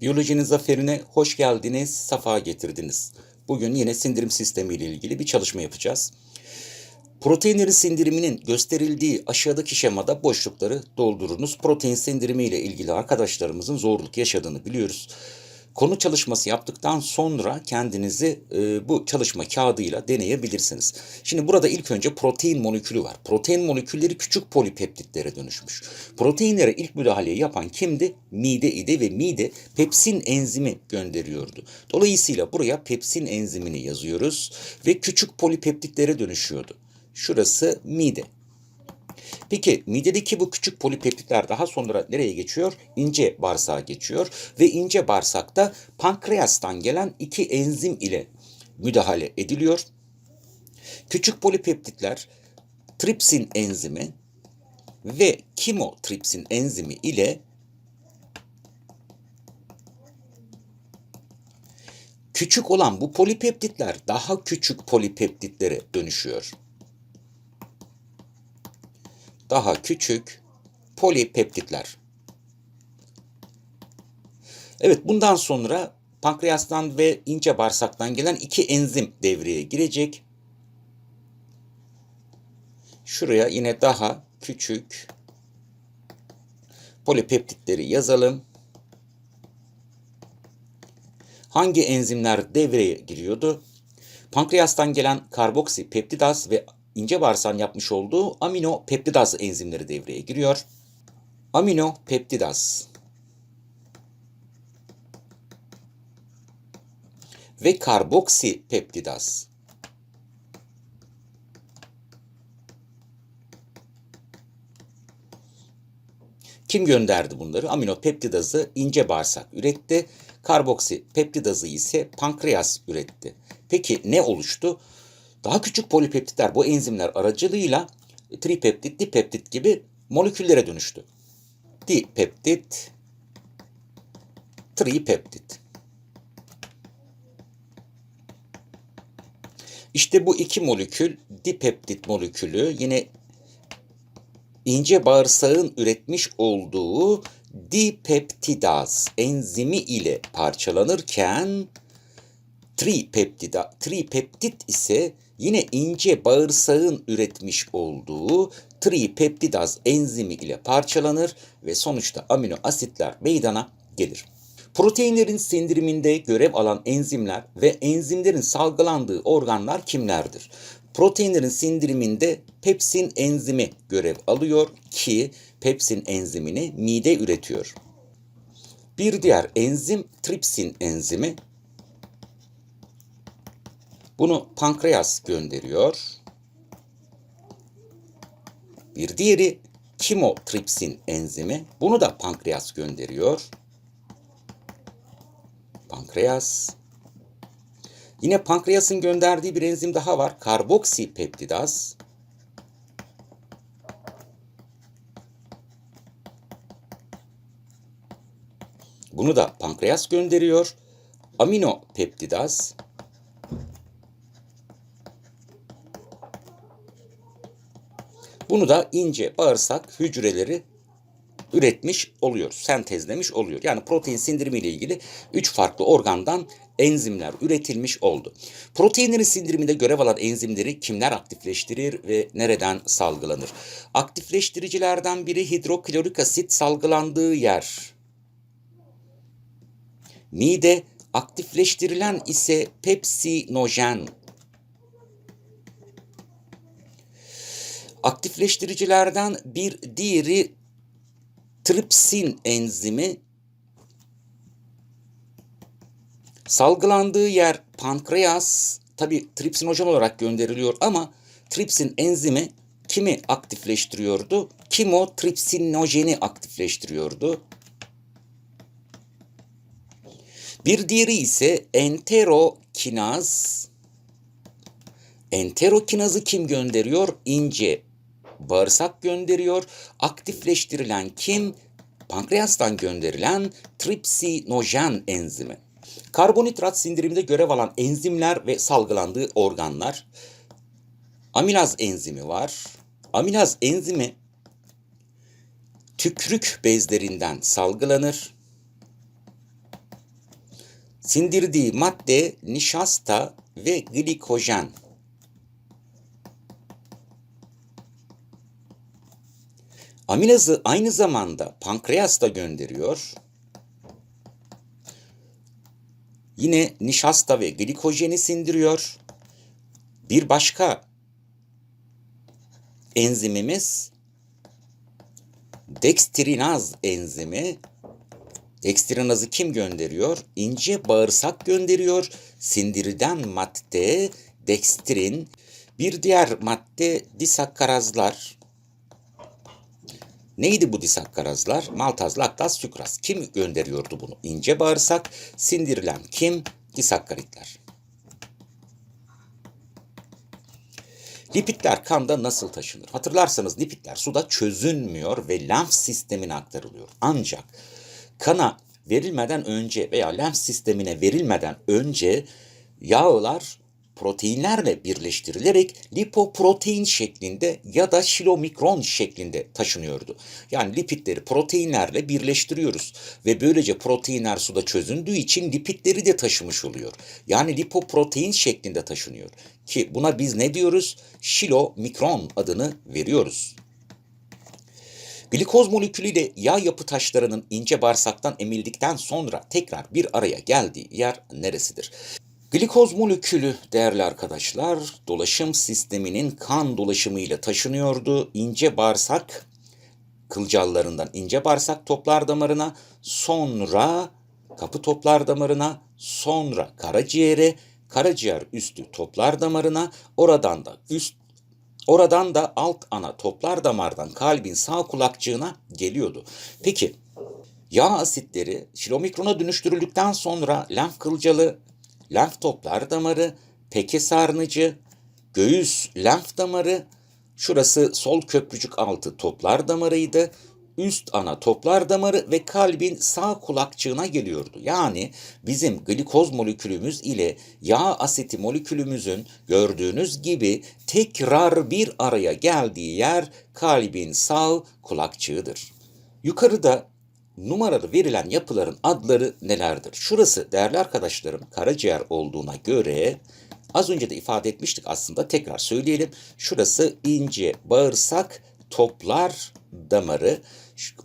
Biyolojinin zaferine hoş geldiniz, safa getirdiniz. Bugün yine sindirim sistemi ile ilgili bir çalışma yapacağız. Proteinlerin sindiriminin gösterildiği aşağıdaki şemada boşlukları doldurunuz. Protein sindirimi ile ilgili arkadaşlarımızın zorluk yaşadığını biliyoruz. Konu çalışması yaptıktan sonra kendinizi e, bu çalışma kağıdıyla deneyebilirsiniz. Şimdi burada ilk önce protein molekülü var. Protein molekülleri küçük polipeptitlere dönüşmüş. Proteinlere ilk müdahaleyi yapan kimdi? Mide idi ve mide pepsin enzimi gönderiyordu. Dolayısıyla buraya pepsin enzimini yazıyoruz ve küçük polipeptitlere dönüşüyordu. Şurası mide. Peki midedeki bu küçük polipeptitler daha sonra nereye geçiyor? İnce bağırsağa geçiyor ve ince bağırsakta pankreastan gelen iki enzim ile müdahale ediliyor. Küçük polipeptitler tripsin enzimi ve kimotripsin enzimi ile küçük olan bu polipeptitler daha küçük polipeptitlere dönüşüyor daha küçük polipeptitler. Evet bundan sonra pankreastan ve ince bağırsaktan gelen iki enzim devreye girecek. Şuraya yine daha küçük polipeptitleri yazalım. Hangi enzimler devreye giriyordu? Pankreastan gelen karboksi peptidaz ve ince bağırsağın yapmış olduğu amino peptidaz enzimleri devreye giriyor. Amino peptidaz ve karboksi peptidaz. Kim gönderdi bunları? Amino peptidazı ince bağırsak üretti. Karboksi peptidazı ise pankreas üretti. Peki ne oluştu? Daha küçük polipeptitler bu enzimler aracılığıyla tripeptit, dipeptit gibi moleküllere dönüştü. Dipeptit, tripeptit. İşte bu iki molekül dipeptit molekülü yine ince bağırsağın üretmiş olduğu dipeptidaz enzimi ile parçalanırken tripeptida, tripeptit ise yine ince bağırsağın üretmiş olduğu tripeptidaz enzimi ile parçalanır ve sonuçta amino asitler meydana gelir. Proteinlerin sindiriminde görev alan enzimler ve enzimlerin salgılandığı organlar kimlerdir? Proteinlerin sindiriminde pepsin enzimi görev alıyor ki pepsin enzimini mide üretiyor. Bir diğer enzim tripsin enzimi bunu pankreas gönderiyor. Bir diğeri kimotripsin enzimi. Bunu da pankreas gönderiyor. Pankreas. Yine pankreasın gönderdiği bir enzim daha var. Karboksipeptidaz. Bunu da pankreas gönderiyor. Amino Bunu da ince bağırsak hücreleri üretmiş oluyor, sentezlemiş oluyor. Yani protein sindirimi ile ilgili üç farklı organdan enzimler üretilmiş oldu. Proteinlerin sindiriminde görev alan enzimleri kimler aktifleştirir ve nereden salgılanır? Aktifleştiricilerden biri hidroklorik asit salgılandığı yer. Mide aktifleştirilen ise pepsinojen Aktifleştiricilerden bir diğeri tripsin enzimi salgılandığı yer pankreas tabi tripsinojen olarak gönderiliyor ama tripsin enzimi kimi aktifleştiriyordu? Kimotripsinojeni aktifleştiriyordu. Bir diğeri ise enterokinaz. Enterokinazı kim gönderiyor? İnce bağırsak gönderiyor. Aktifleştirilen kim? Pankreastan gönderilen tripsinojen enzimi. Karbonhidrat sindiriminde görev alan enzimler ve salgılandığı organlar. Amilaz enzimi var. Amilaz enzimi tükrük bezlerinden salgılanır. Sindirdiği madde nişasta ve glikojen. Aminazı aynı zamanda pankreas da gönderiyor. Yine nişasta ve glikojeni sindiriyor. Bir başka enzimimiz dekstrinaz enzimi. Dekstrinazı kim gönderiyor? İnce bağırsak gönderiyor. Sindirilen madde dekstrin. Bir diğer madde disakkarazlar. Neydi bu disakkarazlar? Maltaz, laktaz, sükraz. Kim gönderiyordu bunu? İnce bağırsak. Sindirilen kim? Disakkaritler. Lipidler kanda nasıl taşınır? Hatırlarsanız lipidler suda çözünmüyor ve lenf sistemine aktarılıyor. Ancak kana verilmeden önce veya lenf sistemine verilmeden önce yağlar proteinlerle birleştirilerek lipoprotein şeklinde ya da şilomikron şeklinde taşınıyordu. Yani lipidleri proteinlerle birleştiriyoruz ve böylece proteinler suda çözündüğü için lipidleri de taşımış oluyor. Yani lipoprotein şeklinde taşınıyor. Ki buna biz ne diyoruz? Şilomikron adını veriyoruz. Glikoz molekülüyle yağ yapı taşlarının ince bağırsaktan emildikten sonra tekrar bir araya geldiği yer neresidir? Glikoz molekülü değerli arkadaşlar dolaşım sisteminin kan dolaşımıyla taşınıyordu. İnce bağırsak kılcallarından ince bağırsak toplar damarına sonra kapı toplar damarına sonra karaciğere karaciğer üstü toplar damarına oradan da üst oradan da alt ana toplar damardan kalbin sağ kulakçığına geliyordu. Peki yağ asitleri şilomikrona dönüştürüldükten sonra lenf kılcalı lenf toplar damarı, peke sarnıcı, göğüs lenf damarı, şurası sol köprücük altı toplar damarıydı. Üst ana toplar damarı ve kalbin sağ kulakçığına geliyordu. Yani bizim glikoz molekülümüz ile yağ asiti molekülümüzün gördüğünüz gibi tekrar bir araya geldiği yer kalbin sağ kulakçığıdır. Yukarıda numaralı verilen yapıların adları nelerdir? Şurası değerli arkadaşlarım karaciğer olduğuna göre az önce de ifade etmiştik aslında tekrar söyleyelim. Şurası ince bağırsak toplar damarı.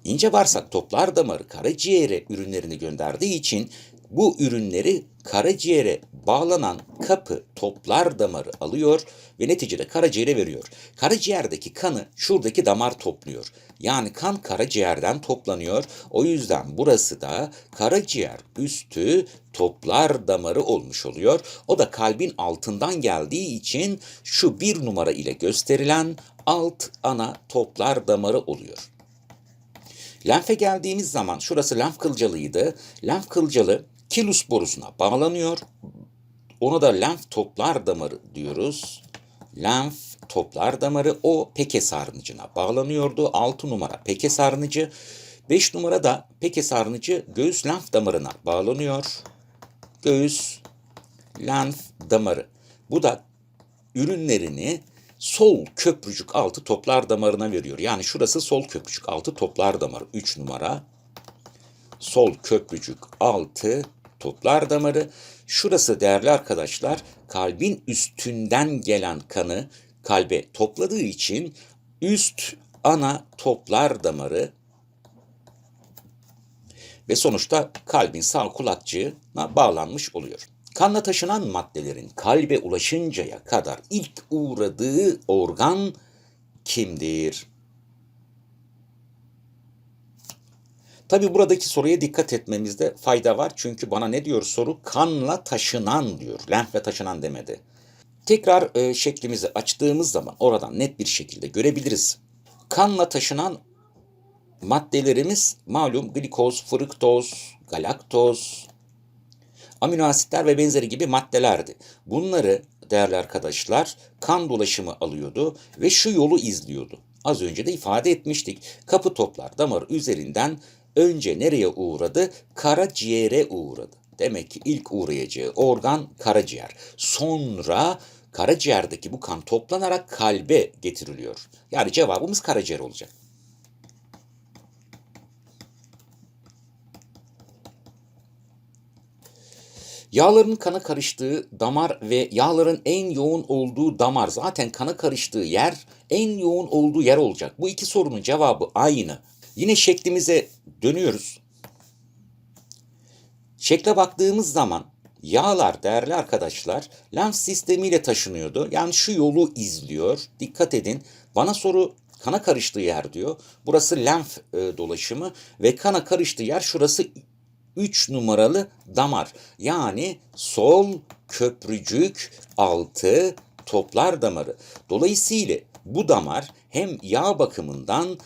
İnce bağırsak toplar damarı karaciğere ürünlerini gönderdiği için bu ürünleri karaciğere bağlanan kapı toplar damarı alıyor ve neticede karaciğere veriyor. Karaciğerdeki kanı şuradaki damar topluyor. Yani kan karaciğerden toplanıyor. O yüzden burası da karaciğer üstü toplar damarı olmuş oluyor. O da kalbin altından geldiği için şu bir numara ile gösterilen alt ana toplar damarı oluyor. Lenfe geldiğimiz zaman şurası lenf kılcalıydı. Lenf kılcalı kilus borusuna bağlanıyor. Ona da lenf toplar damarı diyoruz. Lenf toplar damarı o peke sarnıcına bağlanıyordu. 6 numara peke sarnıcı. 5 numara da peke sarnıcı göğüs lenf damarına bağlanıyor. Göğüs lenf damarı. Bu da ürünlerini sol köprücük altı toplar damarına veriyor. Yani şurası sol köprücük altı toplar damarı 3 numara. Sol köprücük altı toplar damarı. Şurası değerli arkadaşlar kalbin üstünden gelen kanı kalbe topladığı için üst ana toplar damarı ve sonuçta kalbin sağ kulakçığına bağlanmış oluyor. Kanla taşınan maddelerin kalbe ulaşıncaya kadar ilk uğradığı organ kimdir? Tabi buradaki soruya dikkat etmemizde fayda var. Çünkü bana ne diyor soru? Kanla taşınan diyor. Lenfle taşınan demedi. Tekrar e, şeklimizi açtığımız zaman oradan net bir şekilde görebiliriz. Kanla taşınan maddelerimiz malum glikoz, fruktoz, galaktoz, amino asitler ve benzeri gibi maddelerdi. Bunları değerli arkadaşlar kan dolaşımı alıyordu ve şu yolu izliyordu. Az önce de ifade etmiştik. Kapı toplar damar üzerinden önce nereye uğradı? Karaciğere uğradı. Demek ki ilk uğrayacağı organ karaciğer. Sonra karaciğerdeki bu kan toplanarak kalbe getiriliyor. Yani cevabımız karaciğer olacak. Yağların kana karıştığı damar ve yağların en yoğun olduğu damar zaten kana karıştığı yer en yoğun olduğu yer olacak. Bu iki sorunun cevabı aynı. Yine şeklimize dönüyoruz. Şekle baktığımız zaman yağlar değerli arkadaşlar lenf sistemiyle taşınıyordu. Yani şu yolu izliyor. Dikkat edin. Bana soru kana karıştığı yer diyor. Burası lenf e, dolaşımı ve kana karıştığı yer şurası 3 numaralı damar. Yani sol köprücük altı toplar damarı. Dolayısıyla bu damar hem yağ bakımından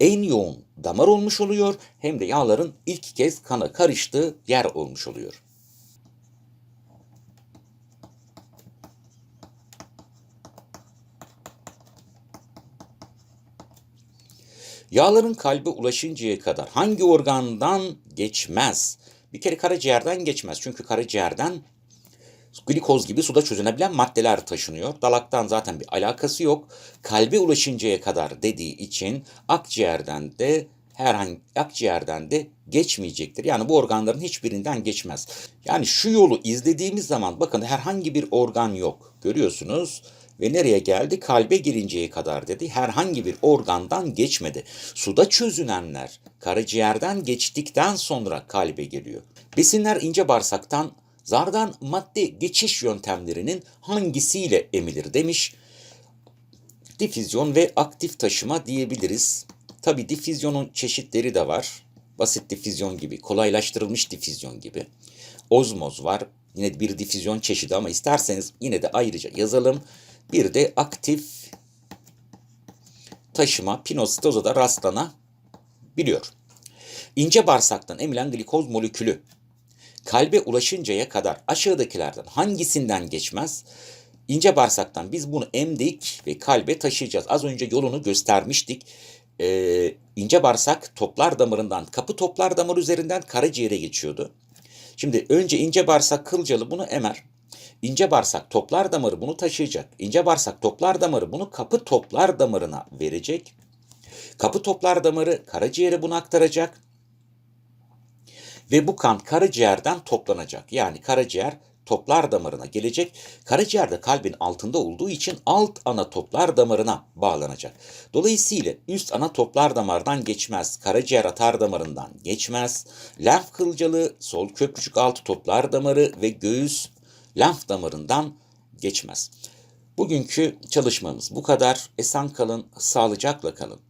en yoğun damar olmuş oluyor hem de yağların ilk kez kana karıştığı yer olmuş oluyor. Yağların kalbe ulaşıncaya kadar hangi organdan geçmez? Bir kere karaciğerden geçmez. Çünkü karaciğerden glikoz gibi suda çözünebilen maddeler taşınıyor. Dalaktan zaten bir alakası yok. Kalbe ulaşıncaya kadar dediği için akciğerden de herhangi akciğerden de geçmeyecektir. Yani bu organların hiçbirinden geçmez. Yani şu yolu izlediğimiz zaman bakın herhangi bir organ yok. Görüyorsunuz ve nereye geldi? Kalbe girinceye kadar dedi. Herhangi bir organdan geçmedi. Suda çözünenler karaciğerden geçtikten sonra kalbe geliyor. Besinler ince bağırsaktan zardan madde geçiş yöntemlerinin hangisiyle emilir demiş. Difüzyon ve aktif taşıma diyebiliriz. Tabi difüzyonun çeşitleri de var. Basit difüzyon gibi, kolaylaştırılmış difüzyon gibi. Ozmoz var. Yine bir difüzyon çeşidi ama isterseniz yine de ayrıca yazalım. Bir de aktif taşıma pinositoza da rastlanabiliyor. İnce bağırsaktan emilen glikoz molekülü kalbe ulaşıncaya kadar aşağıdakilerden hangisinden geçmez? İnce bağırsaktan biz bunu emdik ve kalbe taşıyacağız. Az önce yolunu göstermiştik. Ee, ince bağırsak toplar damarından, kapı toplar damar üzerinden karaciğere geçiyordu. Şimdi önce ince bağırsak kılcalı bunu emer. İnce bağırsak toplar damarı bunu taşıyacak. İnce bağırsak toplar damarı bunu kapı toplar damarına verecek. Kapı toplar damarı karaciğere bunu aktaracak. Ve bu kan karaciğerden toplanacak. Yani karaciğer toplar damarına gelecek. Karaciğer de kalbin altında olduğu için alt ana toplar damarına bağlanacak. Dolayısıyla üst ana toplar damardan geçmez. Karaciğer atar damarından geçmez. Lenf kılcalı, sol köprücük altı toplar damarı ve göğüs lenf damarından geçmez. Bugünkü çalışmamız bu kadar. Esen kalın, sağlıcakla kalın.